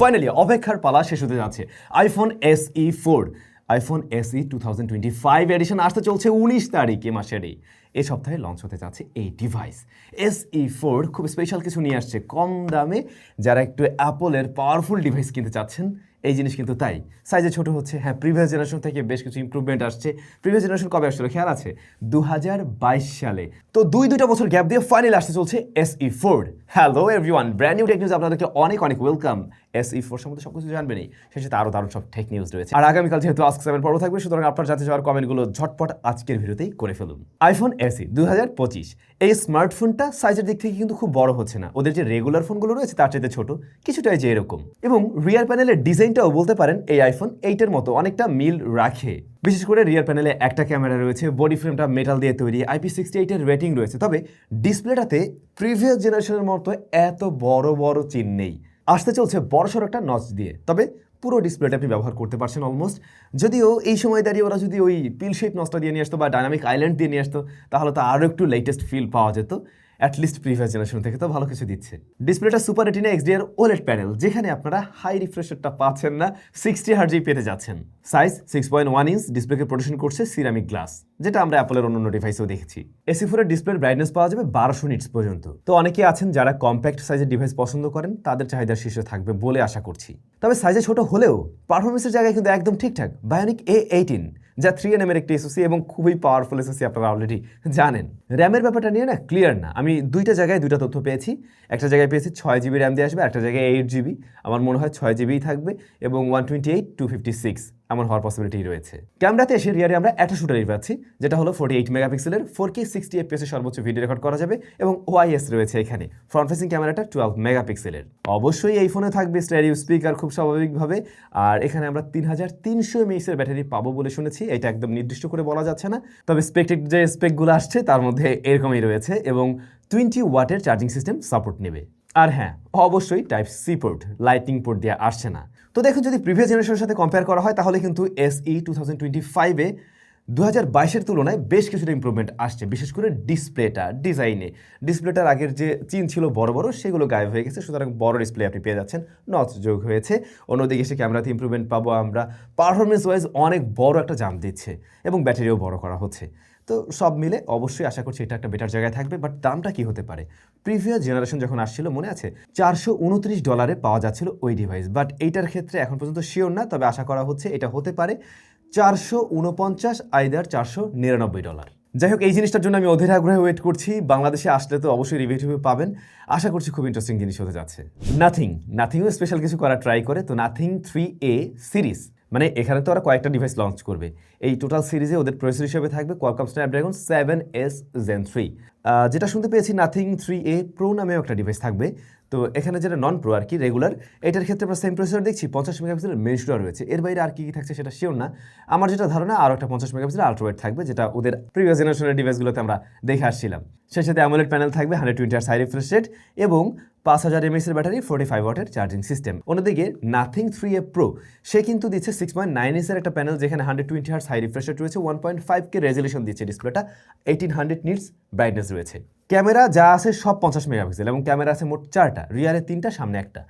Finally অপেক্ষার পালা শেষ হতে যাচ্ছে। IPhone S E four iPhone S E two thousand twenty five edition আসতে চলছে উনিশ তারিখ এ মাসেরই এ সপ্তাহে লঞ্চ হতে যাচ্ছে এই ডিভাইস এস ই ফোর খুব স্পেশাল কিছু নিয়ে আসছে। কম দামে যারা একটু অ্যাপলের পাওয়ারফুল ডিভাইস কিনতে চাচ্ছেন, এই জিনিস কিন্তু তাই। সাইজে ছোট হচ্ছে। হ্যাঁ প্রিভিয়াস জেনারেশন থেকে বেশ কিছু ইমপ্রুভমেন্ট আসছে। প্রিভিয়াস জেনারেশন কবে আসছিল? খেয়াল আছে? দু হাজার বাইশ সালে। তো দুই দুইটা বছর গ্যাপ দিয়ে ফাইনাল আসতে চলছে S E four hello everyone brand new tech news আপনাদেরকে অনেক অনেক ওয়েলকাম এস ই ফোর সম্বন্ধে সব কিছু জানবেনই। সেই সাথে আরও দারুণ সব টেক নিউজ রয়েছে। আর আগামীকাল যেহেতু আজকে সেভেন পর্ব থাকবে, সুতরাং আপনার জানতে চাওয়ার কমেন্টগুলো ঝটপট আজকের ভিডিওতেই করে ফেলুন। আইফোন এস এসি দু এই স্মার্টফোনটা সাইজের দিক থেকে কিন্তু খুব বড় হচ্ছে না। ওদের যে রেগুলার ফোনগুলো রয়েছে, তার চাইতে ছোট, কিছুটাই যে এরকম। এবং রিয়ার প্যানেলের ডিজাইনটাও বলতে পারেন, এই আইফোন এইটের মতো অনেকটা মিল রাখে। বিশেষ করে রিয়ার প্যানেলে একটা ক্যামেরা রয়েছে বডি ফ্রেমটা মেটাল দিয়ে তৈরি আইপি সিক্সটি এইটের রেটিং রয়েছে। তবে ডিসপ্লেটাতে প্রিভিয়াস জেনারেশনের মতো এত বড় বড় চিহ্ন নেই। আসতে চলছে বড়সড় একটা নচ দিয়ে। তবে পুরো ডিসপ্লেটা আপনি ব্যবহার করতে পারছেন অলমোস্ট যদিও এই সময় দাঁড়িয়ে ওরা যদি ওই পিল শেপ নচটা দিয়ে নিয়ে আসতো বা ডাইনামিক আইল্যান্ড দিয়ে নিয়ে আসতো, তাহলে তো আরও একটু লেটেস্ট ফিল পাওয়া যেত। অ্যাটলিস্ট প্রিভিয়াস জেনারেশন থেকে তো ভালো কিছু দিচ্ছে। ডিসপ্লেটা super retina XDR OLED panel যেখানে আপনারা হাই রিফ্রেশারটা পাচ্ছেন না সিক্সটি হার্জি পেতে যাচ্ছেন। Size six point one inch ডিসপ্লেকে protection করছে সিরামিক গ্লাস যেটা আমরা অ্যাপলের অন্য ডিভাইসেও দেখেছি। এসি ফোরের ডিসপ্লের ব্রাইটনেস পাওয়া যাবে বারোশো নিটস পর্যন্ত। তো অনেকে আছেন যারা কম্প্যাক্ট সাইজের ডিভাইস পছন্দ করেন, তাদের চাহিদা শীর্ষে থাকবে বলে আশা করছি। তবে সাইজে ছোট হলেও পারফরমেন্সের জায়গায় কিন্তু একদম ঠিকঠাক বায়োনিক এ এইটিন যা থ্রি এন এর একটি এসওসি এবং খুবই পাওয়ারফুল এসওসি আপনারা অলরেডি জানেন। র্যামের ব্যাপারটা নিয়ে না ক্লিয়ার না। আমি দুইটা জায়গায় দুইটা তথ্য পেয়েছি। একটা জায়গায় পেয়েছি ছয় জিবি র্যাম দিয়ে আসবে একটা জায়গায় এইট জিবি আমার মনে হয় ছয় জিবিই থাকবে এবং one twenty eight two fifty six এমন হওয়ার পসিবিলিটি রয়েছে। ক্যামেরাতে এসে রিয়ারে আমরা একটা শুটারই পাচ্ছি, যেটা হলো ফোর্টি এইট মেগাপিক্সেলের ফোর কে সিক্সটি এফপিএসের সর্বোচ্চ ভিডিও রেকর্ড করা যাবে এবং ওআইএস রয়েছে এখানে। ফ্রন্ট ফেসিং ক্যামেরাটা টুয়েলভ মেগাপিক্সেলের অবশ্যই এই ফোনে থাকবে স্ট্যারিও স্পিকার খুব স্বাভাবিকভাবে। আর এখানে আমরা তিন হাজার তিনশো এমএইচের ব্যাটারি পাবো বলে শুনেছি। এটা একদম নির্দিষ্ট করে বলা যাচ্ছে না। তবে স্পেক্টেড যে স্পেকগুলো আসছে, তার মধ্যে এরকমই রয়েছে এবং টোয়েন্টি ওয়াটের চার্জিং সিস্টেম সাপোর্ট নেবে। আর হ্যাঁ অবশ্যই type C port lightning port দিয়ে আসছে না। তো দেখুন, যদি প্রিভিয়াস জেনারেশনের সাথে কম্পেয়ার করা হয়, তাহলে কিন্তু S E two thousand twenty ফাইভে দু হাজার বাইশের তুলনায় বেশ কিছুটা ইম্প্রুভমেন্ট আসছে, বিশেষ করে ডিসপ্লেটা, ডিজাইনে। ডিসপ্লেটার আগের যে চিন ছিল বড় বড়, সেগুলো গায়েব হয়ে গেছে, সুতরাং বড় ডিসপ্লে আপনি পেয়ে যাচ্ছেন। নচ যোগ হয়েছে। অন্যদিকে এসে ক্যামেরাতে ইম্প্রুভমেন্ট পাবো আমরা। পারফরমেন্স ওয়াইজ অনেক বড় একটা জাম দিচ্ছে এবং ব্যাটারিও বড় করা হচ্ছে। তো সব মিলে অবশ্যই আশা করছি এটা একটা বেটার জায়গায় থাকবে বাট দামটা কি হতে পারে? প্রিভিয়াস জেনারেশন যখন আসছিল, মনে আছে? চারশো উনত্রিশ ডলারে পাওয়া যাচ্ছিল ওই ডিভাইস বাট এইটার ক্ষেত্রে এখন পর্যন্ত শিওর না, তবে আশা করা হচ্ছে এটা হতে পারে। চারশো উনপঞ্চাশ আইদার চারশো নিরানব্বই ডলার। যাই হোক, এই জিনিসটার জন্য আমি অধীর আগ্রহে ওয়েট করছি। বাংলাদেশে আসলে তো অবশ্যই রিভিউ পাবেন। আশা করছি খুব ইন্টারেস্টিং জিনিস হতে যাচ্ছে। নাথিং নাথিংও স্পেশাল কিছু করার ট্রাই করে। তো নাথিং থ্রি এ সিরিজ মানে এখানে তো ওরা কয়েকটা ডিভাইস লঞ্চ করবে। এই টোটাল সিরিজে ওদের প্রসেসর হিসেবে থাকবে Qualcomm Snapdragon seven S gen three যেটা শুনতে পেয়েছি নাথিং থ্রি এ প্রো নামেও একটা ডিভাইস থাকবে। তো এখানে যেটা নন প্রো আর কি রেগুলার এটার ক্ষেত্রে আমরা সেম প্রসেসর দেখছি, পঞ্চাশ মেগাপিক্সেলের মেন শুটার রয়েছে। এর বাইরে আর কী কী থাকছে সেটা শিওর না। আমার যেটা ধারণা, আরও একটা পঞ্চাশ মেগাপিক্সেলের আল্ট্রোয়েড থাকবে, যেটা ওদের প্রিভিয়াস জেনারেশনের ডিভাইসগুলোতে আমরা দেখে আসছিলাম। সেই সাথে অ্যামোলেড প্যানেল থাকবে হান্ড্রেড টোয়েন্টি আর সাইড রিফ্রেশ রেট এবং পাঁচ হাজার এমএস এর ব্যাটারি ফোর্টি ফাইভ ওয়াটের চার্জিং সিস্টেম অন্যদিকে নাথিং থ্রি এ প্রো সে কিন্তু দিচ্ছে সিক্স পয়েন্ট নাইন এসের একটা প্যানেল যেখানে hundred twenty hertz high refresh রয়েছে one point five K resolution দিচ্ছে ডিসপ্লেটা এইটিন হান্ড্রেড নিটস ব্রাইটনেস রয়েছে। ক্যামেরা যা আছে সব পঞ্চাশ মেগাপিক্সেল এবং ক্যামেরা আছে মোট চারটা রিয়ারে তিনটা, সামনে একটা।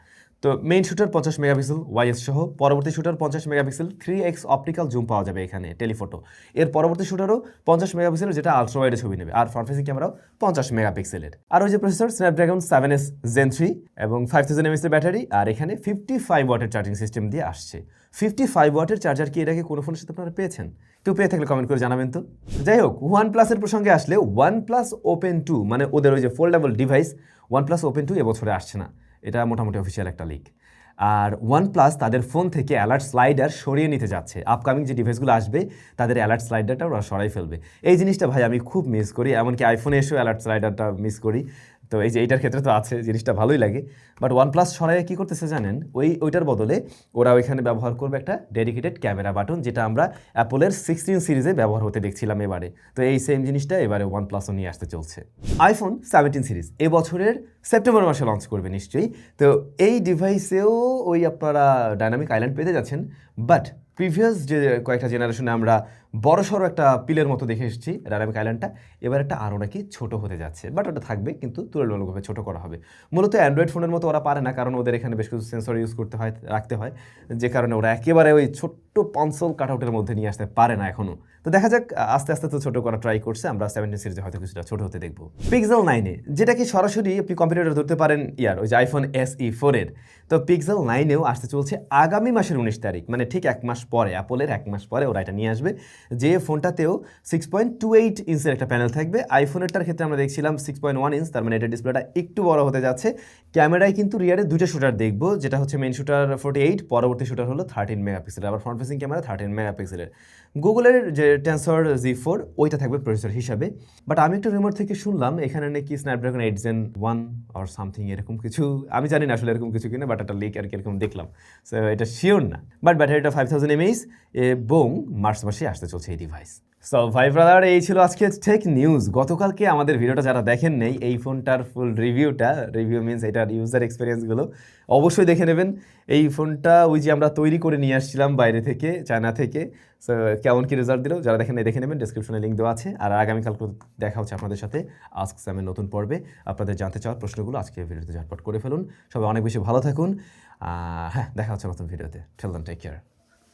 তো মেইন শুটার পঞ্চাশ মেগাপিক্সেল ওয়াইএস সহ পরবর্তী শুটার পঞ্চাশ megapixel three X optical zoom পাওয়া যাবে এখানে টেলিফোটো এর পরবর্তী শুটারও পঞ্চাশ মেগাপিক্সেলের যেটা আলট্রা ওয়াইডে ছবি নেবে, আর ফ্রন্ট ফেসিং ক্যামেরাও পঞ্চাশ মেগাপিক্সেলের আর ওই যে processor Snapdragon seven S gen three এবং ফাইভ থাউজেন্ড এমএসের ব্যাটারি আর এখানে ফিফটি ফাইভ ওয়াটের চার্জিং সিস্টেম দিয়ে আসছে। ফিফটি ফাইভ ওয়াটের চার্জার কি আগে কোনো ফোনের সাথে আপনারা পেয়েছেন? কেউ পেয়ে থাকলে কমেন্ট করে জানাবেন তো। যাই হোক ওয়ান প্লাসের প্রসঙ্গে আসলে ওয়ান প্লাস ওপেন টু মানে ওদের ওই যে foldable device OnePlus Open two এবছরে আসছে না। এটা মোটামুটি অফিসিয়াল একটা লিক আর ওয়ান প্লাস তাদের ফোন থেকে অ্যালার্ট স্লাইডার সরিয়ে নিতে যাচ্ছে। আপকামিং যে ডিভাইসগুলো আসবে, তাদের অ্যালার্ট স্লাইডারটা ওরা সরাই ফেলবে। এই জিনিসটা ভাই আমি খুব মিস করি, এমনকি আইফোনে এসেও অ্যালার্ট স্লাইডারটা মিস করি। তো এই যে এইটার ক্ষেত্রে তো আছে, জিনিসটা ভালোই লাগে। বাট ওয়ান প্লাস সরাই কী করতেছে জানেন? ওই, ওইটার বদলে ওরা ওইখানে ব্যবহার করবে একটা ডেডিকেটেড ক্যামেরা বাটন যেটা আমরা অ্যাপলের সিক্সটিন সিরিজে ব্যবহার হতে দেখছিলাম এবারে। তো এই সেম জিনিসটা এবারে ওয়ান প্লাসও নিয়ে আসতে চলছে। আইফোন সেভেন্টিন সিরিজ এবছরের সেপ্টেম্বর মাসে লঞ্চ করবে নিশ্চয়ই। তো এই ডিভাইসেও ওই আপনারা ডাইনামিক আইল্যান্ড পেতে যাচ্ছেন। বাট প্রিভিয়াস যে কয়েকটা জেনারেশনে আমরা বড় সড়ো একটা পিলের মতো দেখে এসেছি ডায়নামিক আইল্যান্ডটা এবার একটা আরও নাকি ছোটো হতে যাচ্ছে বাট ওটা থাকবে, কিন্তু তুলনামূলকভাবে ছোট করা হবে। মূলত অ্যান্ড্রয়েড ফোনের মতো ওরা পারে না, কারণ ওদের এখানে বেশ কিছু সেন্সর ইউজ করতে হয়, রাখতে হয়, যে কারণে ওরা একেবারে ওই ছোট্ট পাঁচল কাটআউটের মধ্যে নিয়ে আসতে পারে না এখনও তো দেখা যাক আস্তে আস্তে তো ছোট করা ট্রাই করছে, আমরা সেভেন্টিন সিরিজে হয়তো কিছুটা ছোট হতে দেখব। পিক্সেল নাইনে যেটা কি সরাসরি আপনি কম্পিউটারে ধরতে পারেন, ইয়ার, ওই যে আইফোন এস ই ফোরের তো পিক্সেল নাইনেও আসতে চলছে আগামী মাসের উনিশ তারিখ মানে ঠিক এক মাস পরে অ্যাপলের এক মাস পরে ওরা এটা নিয়ে আসবে। যে ফোনটাতেও সিক্স পয়েন্ট টু এইট ইঞ্চের একটা প্যানেল থাকবে। আইফোনেরটার ক্ষেত্রে আমরা দেখছিলাম সিক্স পয়েন্ট ওয়ান ইঞ্চ তার মানে এটা ডিসপ্লেটা একটু বড় হতে যাচ্ছে। ক্যামেরায় কিন্তু রিয়ারে দুটো শুটার দেখব, যেটা হচ্ছে মেন শুটার ফোর্টি এইট পরবর্তী শুটার হলো থার্টিন মেগাপিক্সেলের আবার ফ্রন্ট ফেসিং ক্যামেরা থার্টিন মেগাপিক্সেলের গুগলের যে টেন্সর জি ফোর ওইটা থাকবে প্রসেসর হিসাবে। বাট আমি একটা রিমোট থেকে শুনলাম, এখানে নাকি স্ন্যাপড্রাগন এইট জেন ওয়ান আর সামথিং এরকম কিছু, আমি জানি না আসলে এরকম কিছু কিনা বাট একটা লিক আর কি এরকম দেখলাম। সো এটা শিওর না। বাট ব্যাটারিটা ফাইভ থাউজেন্ড এমএইচ এবং মার্চ মাসে আসতে চলছে এই ডিভাইস সো ভাই ব্রাদার এই ছিল আজকে টেক নিউজ গতকালকে আমাদের ভিডিওটা যারা দেখেন নেই, এই ফোনটার ফুল রিভিউটা রিভিউ মিনস এটার ইউজার এক্সপিরিয়েন্সগুলো অবশ্যই দেখে নেবেন। এই ফোনটা ওই যে আমরা তৈরি করে নিয়ে আসছিলাম বাইরে থেকে, চায়না থেকে। সো কেমন কি রেজাল্ট দিল যারা দেখেন দেখে নেবেন ডিসক্রিপশনে লিঙ্ক দেওয়া আছে। আর আগামীকাল দেখা হচ্ছে আপনাদের সাথে আস্ক স্যামের নতুন পর্বে। আপনাদের জানতে চাওয়ার প্রশ্নগুলো আজকে ভিডিওতে ঝটপট করে ফেলুন। সবাই অনেক বেশি ভালো থাকুন। হ্যাঁ দেখা হচ্ছে নতুন ভিডিওতে। টেল টেক কেয়ার